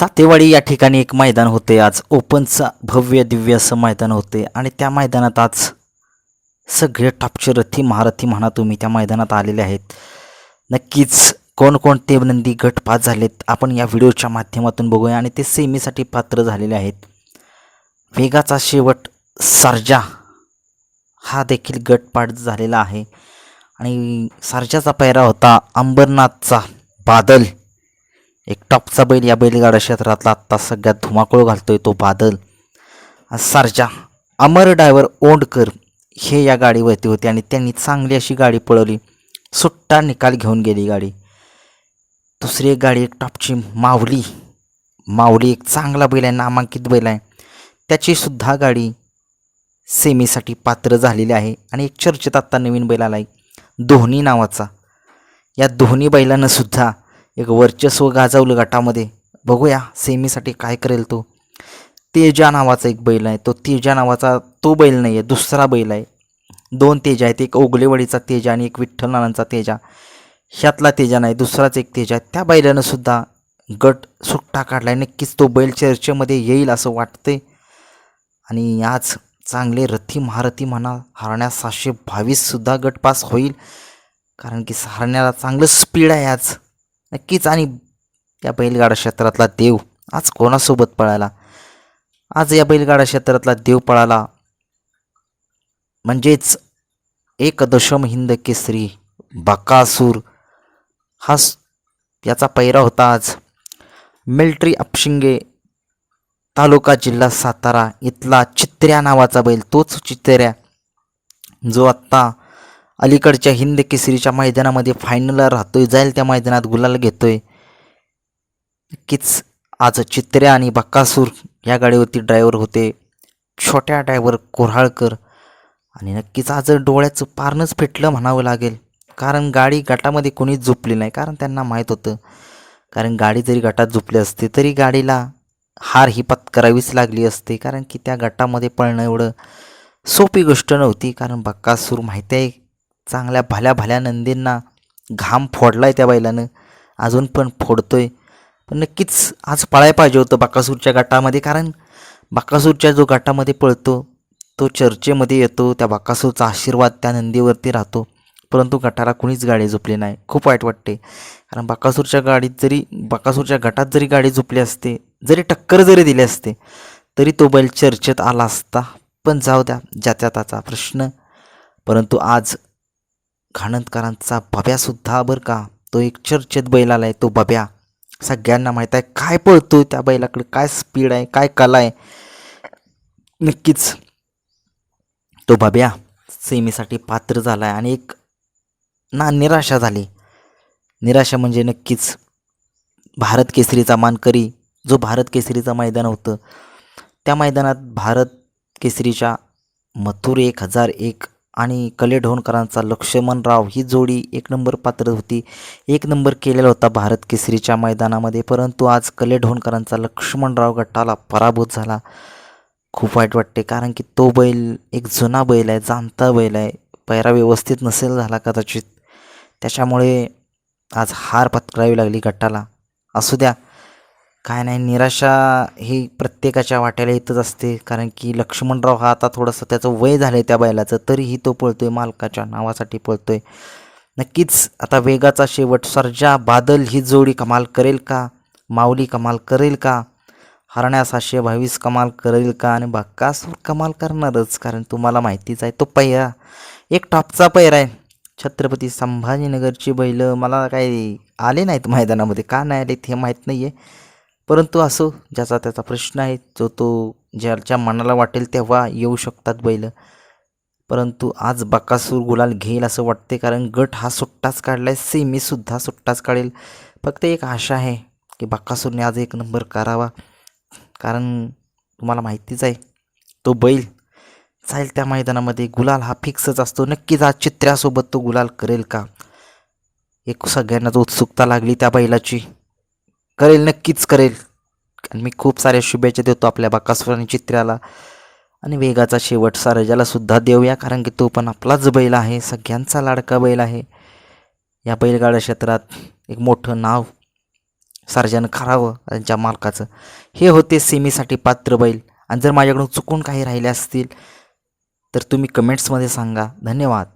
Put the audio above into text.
सातेवाडी या ठिकाणी एक मैदान होते. आज ओपनचं भव्य दिव्य असं मैदान होते. आणि त्या मैदानात आज सगळे टॉपचे रथी महारथी म्हणा तुम्ही त्या मैदानात आलेले आहेत. नक्कीच कोणकोणते नंदी गट पास झालेत आपण या व्हिडिओच्या माध्यमातून बघूया. आणि ते सेमीसाठी पात्र झालेले आहेत. वेगाचा शेवट सर्जा हा देखील गटपाठ झालेला आहे. आणि सर्जाचा पैरा होता अंबरनाथचा बादल. एक टॉपचा बैल या बैलगाडा क्षेत्रातला आत्ता सगळ्यात धुमाकूळ घालतोय तो बादल. सारजा अमर डायव्हर ओंडकर हे या गाडीवरती होते आणि त्यांनी चांगली अशी गाडी पळवली. सुट्टा निकाल घेऊन गेली गाडी. दुसरी एक गाडी एक टॉपची माऊली. माऊली एक चांगला बैल आहे नामांकित बैल आहे. त्याचीसुद्धा गाडी सेमीसाठी पात्र झालेली आहे आणि एक चर्चेत आत्ता नवीन बैल आला आहे दोन्ही नावाचा. या दोन्ही बैलांनासुद्धा एक वर्चस्व गाजवलं गटामध्ये. बघूया सेमीसाठी काय करेल तो. तेजा नावाचा एक बैल आहे. तो तेजा नावाचा तो बैल नाही आहे दुसरा बैल आहे. दोन तेजा आहेत. एक ओगलेवाडीचा तेजा आणि एक विठ्ठल नानांचा तेजा. ह्यातला तेजा नाही दुसराच एक तेजा आहे. त्या बैलानं सुद्धा गट सुट्टा काढला आहे नक्कीच तो बैल चर्चेमध्ये येईल असं वाटतंय. आणि आज चांगले रथी महारथी म्हणा हरण्यास सातशे बावीससुद्धा गट पास होईल. कारण की हरण्याला चांगलं स्पीड आहे आज. नक्कीच. आणि या बैलगाडा क्षेत्रातला देव आज कोणासोबत पळाला? आज या बैलगाडा क्षेत्रातला देव पळाला म्हणजेच एक दशम हिंद केसरी बकासूर हा याचा पैरा होता आज. मिल्ट्री अपशिंगे तालुका जिल्हा सातारा इथला चित्र्या नावाचा बैल तोच चित्र्या जो आत्ता अलीकडच्या हिंद केसरीच्या मैदानामध्ये फायनलला राहतोय. जाईल त्या मैदानात गुलाल घेतोय. नक्कीच आज चित्र्या आणि बक्कासूर या गाडीवरती ड्रायव्हर होते. छोट्या ड्रायव्हर कोऱ्हाळकर. आणि नक्कीच आज डोळ्याचं पारणंच फेटलं म्हणावं लागेल. कारण गाडी गटामध्ये कोणीच झोपली नाही. कारण त्यांना माहीत होतं. कारण गाडी जरी गटात झोपली असते तरी गाडीला हार ही पत्करावीच लागली असते. कारण की त्या गटामध्ये पळणं एवढं सोपी गोष्ट नव्हती. कारण बक्कासूर माहिती आहे चांगल्या भल्या भल्या नंदींना घाम फोडला आहे त्या बैलानं. अजून पण फोडतो आहे पण नक्कीच आज पळायला पाहिजे होतं बाकासूरच्या गटामध्ये कारण बाकासूरच्या जो गटामध्ये पळतो तो चर्चेमध्ये येतो त्या बाकासूरचा आशीर्वाद त्या नंदीवरती राहतो. परंतु गटाला कुणीच गाडी झोपली नाही. खूप वाईट वाटते. कारण बाकासूरच्या गाडीत जरी बाकासूरच्या गटात जरी गाडी झोपली असते जरी टक्कर जरी दिली असते तरी तो बैल चर्चेत आला असता. पण जाऊ द्या ज्याच्या त्याचा प्रश्न. परंतु आज घाणंदकरांचा बब्यासुद्धा बरं का? तो एक चर्चेत बैल आला आहे तो बब्या. सगळ्यांना माहीत आहे काय पळतो त्या बैलाकडे काय स्पीड आहे काय कला आहे. नक्कीच तो बब्या सेमीसाठी पात्र झाला आहे आणि एक ना निराशा झाली. निराशा म्हणजे नक्कीच भारत केसरीचा मानकरी जो भारत केसरीचं मैदान होतं. त्या मैदानात भारत केसरीच्या मथुर एक हजार एक आणि कले ढोणकरांचा लक्ष्मणराव ही जोडी एक नंबर पात्र होती. एक नंबर केलेला होता भारत केसरीच्या मैदानामध्ये परंतु आज कले ढोणकरांचा लक्ष्मणराव गटाला पराभूत झाला. खूप वाईट वाटते कारण की तो बैल एक जुना बैल आहे जाणता बैल आहे. पैरा व्यवस्थित नसेल झाला कदाचित. त्याच्यामुळे आज हार पत्करावी लागली गटाला. असू द्या काय नाही निराशा ही प्रत्येकाच्या वाट्याला येतच असते. कारण की लक्ष्मणराव हा आता थोडंसं त्याचं वय झालं आहे त्या बैलाचं तरीही तो पळतो आहे मालकाच्या नावासाठी पळतो आहे नक्कीच आता वेगाचा शेवट सर्जा बादल ही जोडी कमाल करेल का? माऊली कमाल करेल का? हरण्या सातशे बावीस कमाल करेल का? आणि बक्कासूर कमाल करणारच कारण तुम्हाला माहितीच आहे तो पैरा एक टॉपचा पैरा आहे. छत्रपती संभाजीनगरची बैल मला काही आले नाहीत मैदानामध्ये. का नाही आले हे माहीत नाही आहे परंतु असो ज्याचा त्याचा प्रश्न आहे जो तो ज्याच्या मनाला वाटेल तेव्हा येऊ शकतात बैल. परंतु आज बकासूर गुलाल घेईल असं वाटते कारण गट हा सुट्टाच काढला आहे सेमीसुद्धा सुट्टाच काढेल. फक्त एक आशा आहे की बकासूरने आज एक नंबर करावा. कारण तुम्हाला माहितीच आहे तो बैल चालेल त्या मैदानामध्ये गुलाल हा फिक्सच असतो. नक्कीच आज चित्र्यासोबत तो गुलाल करेल का? एक सगळ्यांनाच उत्सुकता लागली त्या बैलाची. करेल नक्कीच करेल. आणि मी खूप साऱ्या शुभेच्छा देतो आपल्या बाकासूर आणि आणि वेगाचा शेवट सारजाला सुद्धा देऊया कारण की तो पण आपलाच बैल आहे सगळ्यांचा लाडका बैल आहे. या बैलगाडा क्षेत्रात एक मोठं नाव सार्जन करावं त्यांच्या मालकाचं. हे होते सेमीसाठी पात्र बैल. आणि जर माझ्याकडून चुकून काही राहिले असतील तर तुम्ही कमेंट्समध्ये सांगा. धन्यवाद.